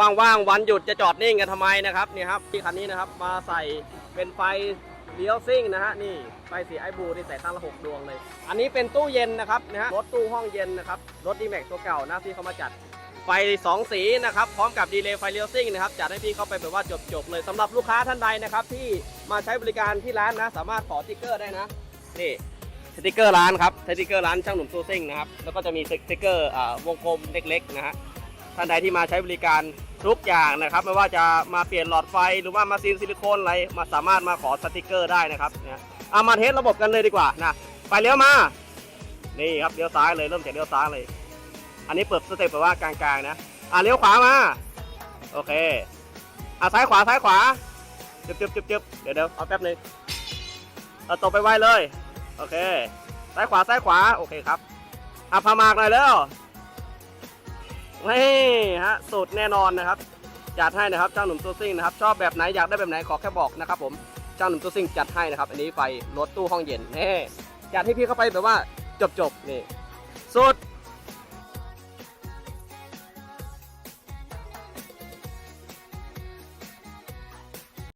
ว่างๆวันหยุดจะจอดนิ่งกันทำไมนะครับนี่ครับที่คันนี้นะครับมาใส่เป็นไฟเลี้ยวซิ่งนะฮะนี่ไฟสีไอบูนี่ใส่ตั้งละหกดวงเลย อันนี้เป็นตู้เย็นนะครับนะฮะรถตู้ห้องเย็นนะครับรถดีแม็กตัวเก่านะที่เขามาจัดไฟสองสีนะครับพร้อมกับดีเลย์ไฟเลี้ยวซิ่งนะครับจัดให้พี่เข้าไปแบบว่าจบๆเลยสำหรับลูกค้าท่านใดนะครับที่มาใช้บริการที่ร้านนะสามารถขอสติ๊กเกอร์ได้นะนี่สติ๊กเกอร์ร้านครับสติ๊กเกอร์ร้านช่างหนุ่มตู้ซิ่งนะครับแล้วก็จะมีสติ๊กเกอร์อวงกลมเล็กๆนะฮะ ท่านใดที่มาใช้บริการทุกอย่างนะครับ ไม่ว่าจะมาเปลี่ยนหลอดไฟหรือว่ามาซีนซิลิโคนอะไรมาสามารถมาขอสติกเกอร์ได้นะครับเนี่ยเอามาเทสระบบกันเลยดีกว่านะไปเลี้ยวมา นี่ครับเลี้ยวซ้ายเลยเริ่มจากเลี้ยวซ้ายเลย อันนี้เปิดสเต็ปแบบว่ากลางๆนะอะเลี้ยวขวามา โอเคอะซ้ายขวาซ้ายขวาจึบจึบจึบจึบเดี๋ยวเดี๋ยวเอาแป๊บนึงเอาตบไปไวเลย โอเค ซ้ายขวาซ้ายขวา โอเคครับอะพามากหน่อยแล้ว นี่ฮะสูตรแน่นอนนะครับจัดให้นะครับเจ้าหนุ่มตัวซิ่งนะครับชอบแบบไหนอยากได้แบบไหนขอแค่บอกนะครับผมเจ้าหนุ่มตัวซิ่งจัดให้นะครับ อันนี้ไฟรถตู้ห้องเย็นนี่จัดให้พี่เข้าไปแบบว่าจบๆนี่สุด